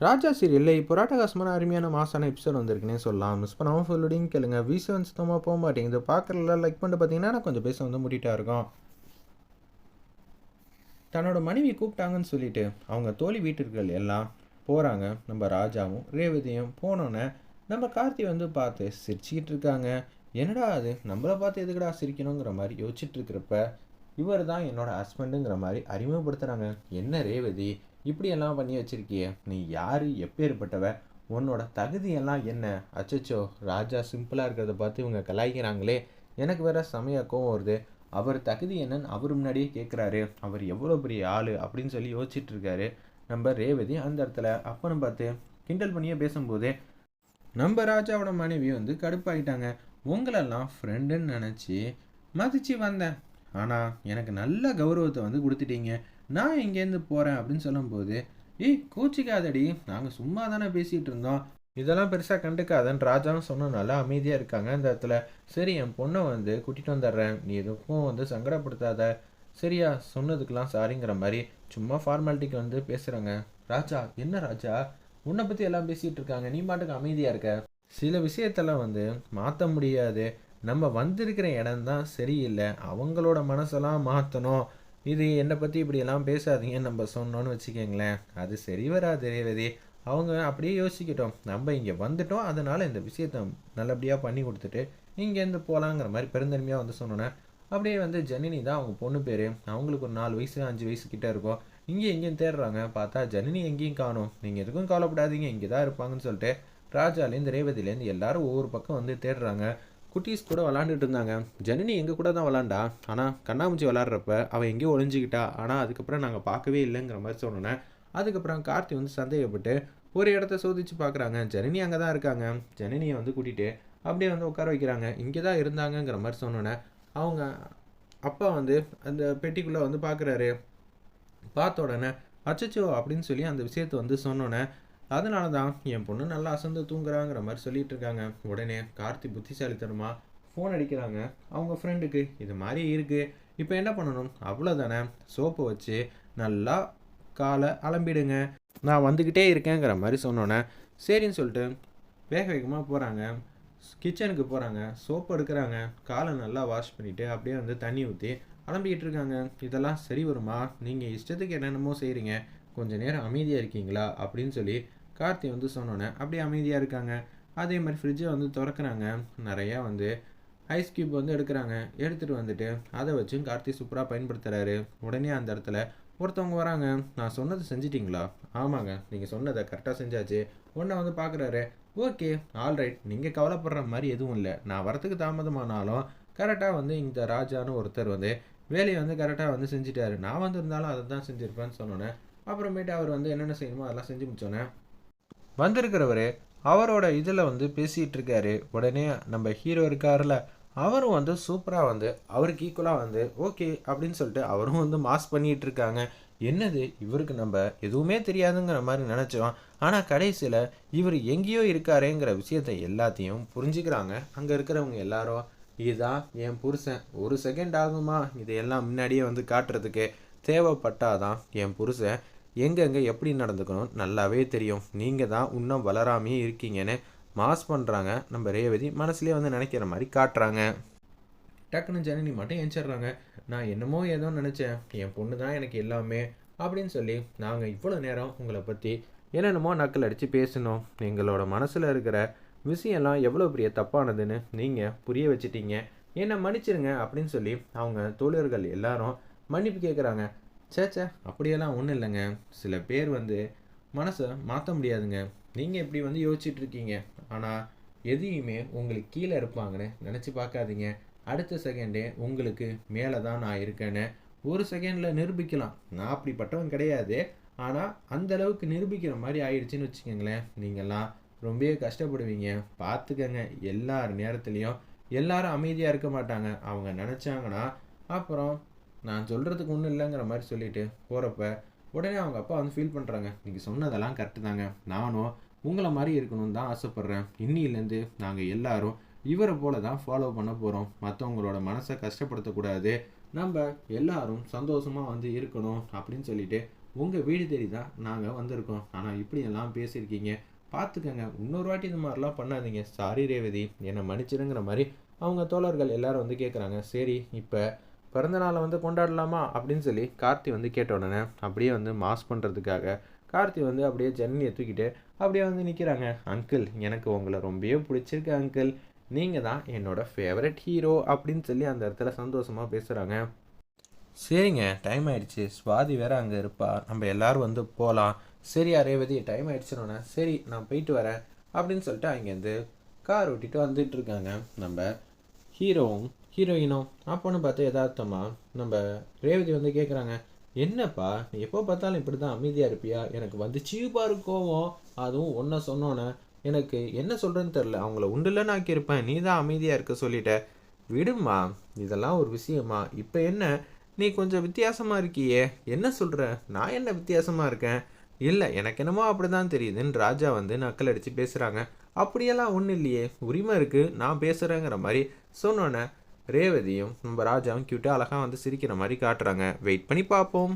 ராஜா சீரியலில் இப்போ ராட்டகாசமான அருமையான மாசான எபிசோட் வந்திருக்குன்னே சொல்லலாம். மிஸ் பண்ணாமல் ஃபுல்லுடையும் கேளுங்க. வீச வந்து சுத்தமாக போக மாட்டேங்குது. பார்க்குறதுல லைக் பண்ணிட்டு பார்த்தீங்கன்னா கொஞ்சம் பேச வந்து முடிட்டா இருக்கும். தன்னோட மனைவி கூப்பிட்டாங்கன்னு சொல்லிட்டு அவங்க தோழி வீட்டிற்கள் எல்லாம் போகிறாங்க நம்ம ராஜாவும் ரேவதியும் போனோன்னே நம்ம கார்த்தி வந்து பார்த்து சிரிச்சுக்கிட்டு இருக்காங்க. என்னடா அது? நம்மளை பார்த்து எதுக்குடா சிரிக்கணுங்கிற மாதிரி யோசிச்சுட்டு இருக்கிறப்ப இவர் தான் என்னோட ஹஸ்பண்டுங்கிற மாதிரி அறிமுகப்படுத்துகிறாங்க என்ன ரேவதி? இப்படியெல்லாம் பண்ணி வச்சிருக்கிய. நீ யார்? எப்பேற்பட்டவ உன்னோட தகுதியெல்லாம் என்ன? அச்சச்சோ ராஜா சிம்பிளாக இருக்கிறத பார்த்து இவங்க கலாய்க்கிறாங்களே. எனக்கு வேற செமையா கோவம் வருது. அவர் தகுதி என்னன்னு அவர் முன்னாடியே கேட்குறாரு அவர் எவ்வளோ பெரிய ஆள் அப்படின்னு சொல்லி யோசிச்சுட்டு இருக்காரு. நம்ம ரேவதி அந்த இடத்துல அப்பனும் பார்த்து கிண்டல் பண்ணியே பேசும்போது நம்ம ராஜாவோட மனைவி வந்து கடுப்பாயிட்டாங்க. உங்களெல்லாம் ஃப்ரெண்டுன்னு நினச்சி மதிச்சு வந்தேன். ஆனால் எனக்கு நல்ல கௌரவத்தை வந்து கொடுத்துட்டீங்க. நான் இங்கேருந்து போகிறேன் அப்படின்னு சொல்லும்போது ஏய் கோச்சிக்காதடி. நாங்கள் சும்மா தானே பேசிகிட்டு இருந்தோம். இதெல்லாம் பெருசாக கண்டுக்காதன்னு ராஜாவும் சொன்னனால அமைதியாக இருக்காங்க அந்த இடத்துல. சரி என் பொண்ணை வந்து கூட்டிகிட்டு வந்துடுறேன். நீ எதுக்கும் வந்து சங்கடப்படுத்தாத. சரியா சொன்னதுக்கெலாம் சாரிங்கிற மாதிரி சும்மா ஃபார்மாலிட்டிக்கு வந்து பேசுகிறாங்க ராஜா என்ன ராஜா? உன்னை பற்றி எல்லாம் பேசிகிட்டு இருக்காங்க. நீ மாட்டுக்கு அமைதியாக இருக்க. சில விஷயத்தெல்லாம் வந்து மாற்ற முடியாது. நம்ம வந்திருக்கிற இடம் தான் சரியில்லை. அவங்களோட மனசெல்லாம் மாற்றணும் இது என்னை பற்றி இப்படியெல்லாம் பேசாதீங்கன்னு நம்ம சொன்னோன்னு வச்சுக்கோங்களேன். அது சரி வராது ரேவதி. அவங்க அப்படியே யோசிக்கிட்டோம். நம்ம இங்கே வந்துட்டோம் அதனால் இந்த விஷயத்த நல்லபடியாக பண்ணி கொடுத்துட்டு இங்கேருந்து போகலாங்கிற மாதிரி பெருந்தன்மையாக வந்து சொன்னோன்னே அப்படியே வந்து ஜனனி தான் அவங்க பொண்ணு பேர். அவங்களுக்கு ஒரு நாலு வயசு அஞ்சு வயசு கிட்டே இருக்கும். இங்கே எங்கேயும் தேடுறாங்க. பார்த்தா ஜனனி எங்கேயும் காணும். நீங்கள் எதுக்கும் கவலைப்படாதீங்க இங்கே தான் இருப்பாங்கன்னு சொல்லிட்டு ராஜாலேருந்து ரேவதிலேருந்து எல்லாரும் ஒவ்வொரு பக்கம் வந்து தேடுறாங்க. குட்டீஸ் கூட விளாண்டுட்டு இருந்தாங்க. ஜனனி எங்கள் கூட தான் விளாண்டா. ஆனால் கண்ணாமூச்சி விளாட்றப்ப அவள் எங்கேயோ ஒளிஞ்சிக்கிட்டா. ஆனால் அதுக்கப்புறம் நாங்கள் பார்க்கவே இல்லைங்கிற மாதிரி சொன்னோன்னே அதுக்கப்புறம் கார்த்தி வந்து சந்தேகப்பட்டு ஒரு இடத்த சோதிச்சு பார்க்குறாங்க. ஜனனி அங்கே தான் இருக்காங்க. ஜனனியை வந்து கூட்டிகிட்டு அப்படியே வந்து உட்கார வைக்கிறாங்க. இங்கே தான் இருந்தாங்கங்கிற மாதிரி சொன்னோன்னே அவங்க அப்பா வந்து அந்த பெட்டிக்குள்ளே வந்து பார்க்குறாரு. பார்த்த உடனே அச்சச்சோ அப்படின்னு சொல்லி அந்த விஷயத்தை வந்து சொன்னோன்னே அதனால தான் என் பொண்ணு நல்லா அசந்து தூங்குறாங்கிற மாதிரி சொல்லிட்டு இருக்காங்க உடனே கார்த்தி புத்திசாலித்தனமாக ஃபோன் அடிக்கிறாங்க. அவங்க ஃப்ரெண்டுக்கு இது மாதிரி இருக்குது இப்போ என்ன பண்ணணும்? அவ்வளோதானே சோப்பு வச்சு நல்லா காலை அலம்பிடுங்க. நான் வந்துக்கிட்டே இருக்கேங்கிற மாதிரி சொன்னோன்னே சரின்னு சொல்லிட்டு வேக வேகமாக போகிறாங்க கிச்சனுக்கு போகிறாங்க சோப்பு எடுக்கிறாங்க. காலை நல்லா வாஷ் பண்ணிவிட்டு அப்படியே வந்து தண்ணி ஊற்றி அலம்பிக்கிட்டு இருக்காங்க. இதெல்லாம் சரி வருமா? நீங்கள் இஷ்டத்துக்கு என்னென்னமோ செய்கிறீங்க கொஞ்ச நேரம் அமைதியாக இருக்கீங்களா? அப்படின்னு சொல்லி கார்த்தி வந்து சொன்னோன்னே அப்படியே அமைதியாக இருக்காங்க. அதே மாதிரி ஃப்ரிட்ஜை வந்து திறக்கிறாங்க. நிறையா வந்து ஐஸ் க்யூப் வந்து எடுக்கிறாங்க. எடுத்துகிட்டு வந்துட்டு அதை வச்சும் கார்த்தி சூப்பராக பயன்படுத்துகிறாரு உடனே அந்த இடத்துல ஒருத்தவங்க வராங்க. நான் சொன்னதை செஞ்சிட்டிங்களா? ஆமாங்க நீங்கள் சொன்னதை கரெக்டாக செஞ்சாச்சு. உன்னை வந்து பார்க்குறாரு ஓகே ஆல்ரைட் நீங்கள் கவலைப்படுற மாதிரி எதுவும் இல்லை. நான் வரத்துக்கு தாமதமானாலும் கரெக்டாக வந்து இந்த ராஜான்னு ஒருத்தர் வந்து வேலையை வந்து கரெக்டாக வந்து செஞ்சிட்டாரு. நான் வந்திருந்தாலும் அதை தான் செஞ்சுருப்பேன்னு சொன்னோன்னே அப்புறமேட்டு அவர் வந்து என்னென்ன செய்யணுமோ அதெல்லாம் செஞ்சு முடிச்சோன்னே வந்திருக்கிறவர் அவரோட இதில் வந்து பேசிகிட்டு இருக்காரு உடனே நம்ம ஹீரோ இருக்கார்ல அவரும் வந்து சூப்பராக வந்து அவருக்கு ஈக்குவலாக வந்து ஓகே அப்படின்னு சொல்லிட்டு அவரும் வந்து மாஸ் பண்ணிகிட்டு இருக்காங்க என்னது? இவருக்கு நம்ம எதுவுமே தெரியாதுங்கிற மாதிரி நினச்சோம். ஆனால் கடைசியில் இவர் எங்கேயோ இருக்காரேங்கிற விஷயத்த எல்லாத்தையும் புரிஞ்சுக்கிறாங்க. அங்கே இருக்கிறவங்க எல்லாரும் இதுதான் என் புருஷன். ஒரு செகண்ட் ஆகுமா? இதையெல்லாம் முன்னாடியே வந்து காட்டுறதுக்கு தேவைப்பட்டாதான் என் புருஷன். எங்கெங்கே எப்படி நடந்துக்கணும்? நல்லாவே தெரியும். நீங்கள் தான் இன்னும் வளராமையே இருக்கீங்கன்னு மாஸ் பண்ணுறாங்க நம்ம ரேவதி மனசுலேயே வந்து நினைக்கிற மாதிரி காட்டுறாங்க. டக்குன்னு ஜனனி மட்டும் எஞ்சிடுறாங்க நான் என்னமோ ஏதோ நினச்சேன். என் பொண்ணு தான் எனக்கு எல்லாமே அப்படின்னு சொல்லி நாங்கள் இவ்வளோ நேரம் உங்களை பற்றி என்னென்னமோ நக்கல் அடித்து பேசணும் எங்களோட மனசில் இருக்கிற விஷயம்லாம் எவ்வளோ பெரிய தப்பானதுன்னு நீங்கள் புரிய வச்சிட்டீங்க. என்னை மன்னிச்சிருங்க அப்படின்னு சொல்லி அவங்க தோழர்கள் எல்லாரும் மன்னிப்பு கேட்குறாங்க சேச்சே அப்படியெல்லாம் ஒன்றும் இல்லைங்க. சில பேர் வந்து மனசை மாற்ற முடியாதுங்க. நீங்கள் இப்படி வந்து யோசிச்சுட்டு இருக்கீங்க. ஆனால் எதையுமே உங்களுக்கு கீழே இருப்பாங்கன்னு நினச்சி பார்க்காதீங்க. அடுத்த செகண்டே உங்களுக்கு மேலே தான் நான் இருக்கேன்னு ஒரு செகண்டில் நிரூபிக்கலாம். நான் அப்படிப்பட்டவன் கிடையாது. ஆனால் அந்த அளவுக்கு நிரூபிக்கிற மாதிரி ஆயிடுச்சுன்னு வச்சுக்கோங்களேன். நீங்கள்லாம் ரொம்பவே கஷ்டப்படுவீங்க. பார்த்துக்கங்க. எல்லார் நேரத்துலையும் எல்லாரும் அமைதியாக இருக்க மாட்டாங்க. அவங்க நினச்சாங்கன்னா அப்புறம் நான் சொல்கிறதுக்கு ஒன்றும் இல்லைங்கிற மாதிரி சொல்லிட்டு போகிறப்ப உடனே அவங்க அப்பா வந்து ஃபீல் பண்ணுறாங்க நீங்கள் சொன்னதெல்லாம் கரெக்டு தாங்க. நானும் உங்களை மாதிரி இருக்கணும்னு தான் ஆசைப்பட்றேன். இன்னிலேருந்து நாங்கள் எல்லாரும் இவரை போல தான் ஃபாலோ பண்ண போகிறோம் மற்றவங்களோட மனசை கஷ்டப்படுத்தக்கூடாது. நம்ம எல்லாரும் சந்தோஷமாக வந்து இருக்கணும் அப்படின்னு சொல்லிட்டு உங்கள் வீடு தேடி தான் நாங்கள் வந்திருக்கோம். ஆனால் இப்படியெல்லாம் பேசியிருக்கீங்க. பார்த்துக்கங்க இன்னொரு வாட்டி இது மாதிரிலாம் பண்ணாதீங்க. சாரி ரேவதி. என்னை மன்னிச்சிருங்கிற மாதிரி அவங்க தோழர்கள் எல்லாரும் வந்து கேட்குறாங்க சரி இப்போ பிறந்த நாளை வந்து கொண்டாடலாமா அப்படின்னு சொல்லி கார்த்தி வந்து கேட்ட உடனே அப்படியே வந்து மாஸ் பண்ணுறதுக்காக கார்த்தி வந்து அப்படியே ஜன்னலியை தூக்கிட்டு அப்படியே வந்து நிற்கிறாங்க அங்கிள் எனக்கு உங்களை ரொம்பவே பிடிச்சிருக்கு அங்கிள். நீங்கள் தான் என்னோட ஃபேவரட் ஹீரோ அப்படின்னு சொல்லி அந்த இடத்துல சந்தோஷமாக பேசுகிறாங்க சரிங்க டைம் ஆயிடுச்சு. சுவாதி வேற அங்கே இருப்பா. நம்ம எல்லோரும் வந்து போகலாம் சரியா ரேவதி டைம் ஆயிடுச்சுனோடனே சரி நான் போயிட்டு வரேன் அப்படின்னு சொல்லிட்டு அங்கேருந்து கார் ஓட்டிட்டு வந்துட்டு இருக்காங்க. நம்ம ஹீரோவும் ஹீரோயினும் அப்போன்னு பார்த்து யதார்த்தமாக நம்ம ரேவதி வந்து கேட்குறாங்க என்னப்பா நீ எப்போ பார்த்தாலும் இப்படி தான் அமைதியாக இருப்பியா? எனக்கு வந்து சீப்பாக கோவம். அதுவும் ஒன்றை சொன்னோன்னே எனக்கு என்ன சொல்கிறேன்னு தெரில அவங்கள உண்டுலன்னு ஆக்கியிருப்பேன். நீ தான் அமைதியாக இருக்க சொல்லிட்ட. விடுமா இதெல்லாம் ஒரு விஷயமா? இப்போ என்ன? நீ கொஞ்சம் வித்தியாசமாக இருக்கியே. என்ன சொல்கிற நான் என்ன வித்தியாசமாக இருக்கேன்? இல்லை எனக்கு என்னமோ அப்படி தான் தெரியுதுன்னு ராஜா வந்து நக்கல் அடித்து பேசுகிறாங்க அப்படியெல்லாம் ஒன்றும் இல்லையே. உரிமை இருக்குது நான் பேசுகிறேங்கிற மாதிரி. சொன்னோன்னே ரேவதியும் நம்ம ராஜாவும் கியூட்டாக அழகாக வந்து சிரிக்கிற மாதிரி காட்டுறாங்க. வெயிட் பண்ணி பார்ப்போம்.